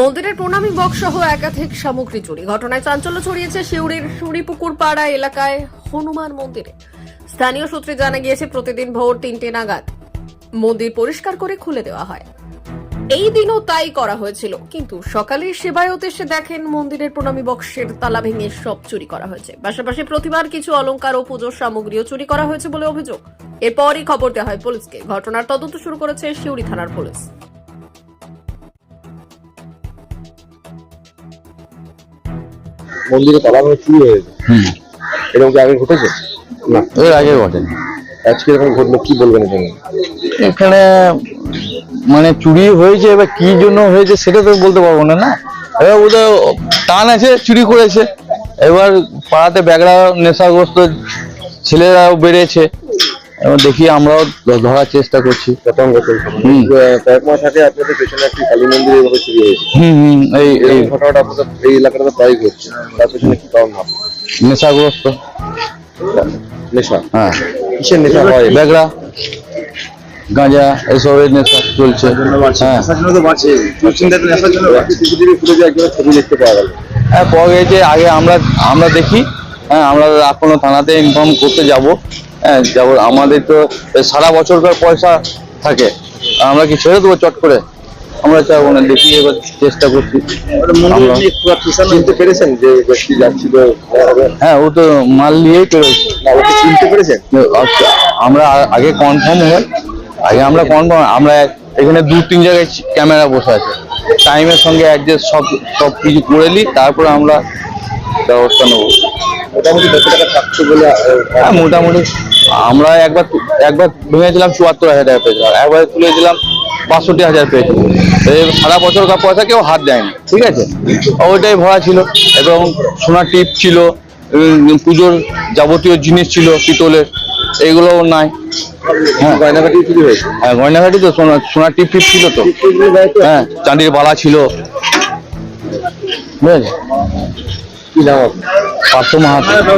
মন্দিরের প্রণামী বক্স সহ একাধিক সামগ্রী চুরি। ঘটনায় চাঞ্চল্য ছড়িয়েছে শিউড়ির সুরিপুকুর পাড়া এলাকায় হনুমান মন্দিরে। স্থানীয় সূত্রে জানা গিয়েছে, প্রতিদিন ভোর তিনটে নাগাদ মন্দির পরিষ্কার করে খুলে দেওয়া হয়। এই দিনও তাই করা হয়েছিল, কিন্তু সকালে সেবায়ত এসে দেখেন মন্দিরের প্রণামী বক্সের তালা ভেঙে সব চুরি করা হয়েছে। পাশাপাশি প্রতিবার কিছু অলংকার ও পুজোর সামগ্রীও চুরি করা হয়েছে বলে অভিযোগ। এরপরই খবর দেওয়া হয় পুলিশকে। ঘটনার তদন্ত শুরু করেছে শিউড়ি থানার পুলিশ। মন্দিরে তালা ভাঙে চুরি হয়েছে? হুম। এরকম কি আগে ঘটেছে? না। এর আগে ঘটেনি। আজকে এরকম ঘটলো কি বলবেন এখানে এখানে মানে চুরি হয়েছে এবার কি জন্য হয়েছে সেটা তো বলতে পারব না না? এবার বোধহয় টান আছে চুরি করেছে। এবার পাড়াতে ব্যাগরা নেশাগ্রস্ত ছেলেরাও বেড়েছে। এবার দেখি আমরাও ধরার চেষ্টা করছি। তদন্ত চলছে হুম। কয়েক মাস আগে আপনাদের পেছনে একটি কালী মন্দিরে এভাবে চুরি হয়েছে। হুম হুম এই এই এই। ঘটনাটা আপনাদের এই এলাকাটা তো প্রায় ঘটছে। তার পেছনে কি কারণ ভাব নেশাগ্রস্ত। নেশা? হ্যাঁ। কিসের নেশা হয়? গাঁজা এসবের নেশা চলছে। হ্যাঁ। সিসিটিভি ফুটেজে একজনের ছবি দেখতে পাওয়া গেল। হ্যাঁ পাওয়া গেছে আগে আমরা আমরা দেখি। হ্যাঁ আমরা এখনও থানাতে ইনফর্ম করতে যাব। হ্যাঁ যাব আমাদের তো সারা বছরকার পয়সা থাকে। আমরা কি ছেড়ে দেবো চট করে? আমরা চাইব না দেখি এবার চেষ্টা করছি। চিনতে পেরেছেন যে ব্যক্তি যাচ্ছিল হ্যাঁ ও তো মাল নিয়েই চিনতে পেরেছেন? আচ্ছা, আমরা আগে কনফার্ম হয়। আগে আমরা কনফার্ম আমরা এখানে দু তিন জায়গায় ক্যামেরা বসে আছে। টাইমের সঙ্গে অ্যাডজাস্ট সব সব কিছু করে নিই তারপরে আমরা ব্যবস্থা নেব। মোটামুটি কত টাকা থাকছে বলে হ্যাঁ মোটামুটি। আমরা একবার একবার ভেঙেছিলাম চুয়াত্তর হাজার টাকা পেয়েছিলাম একবার তুলেছিলাম বাষট্টি হাজার এই সারা বছরকার পয়সা কেউ হাত দেয়নি ঠিক আছে? ওইটাই ভরা ছিল এবং সোনার টিপ ছিল পুজোর যাবতীয় জিনিস ছিল পিতলের এগুলোও নাই। হ্যাঁ। গয়নাঘাটি চুরি হয়েছে? হ্যাঁ গয়নাঘাটি তো সোনার সোনার টিপ টিপ ছিল তো হ্যাঁ চাঁদির বালা ছিল। বুঝেছ? ਕੀ ਨਾਮ ਆਪਣਾ ਪਾਸੋਂ ਮਹਾਤਮਾ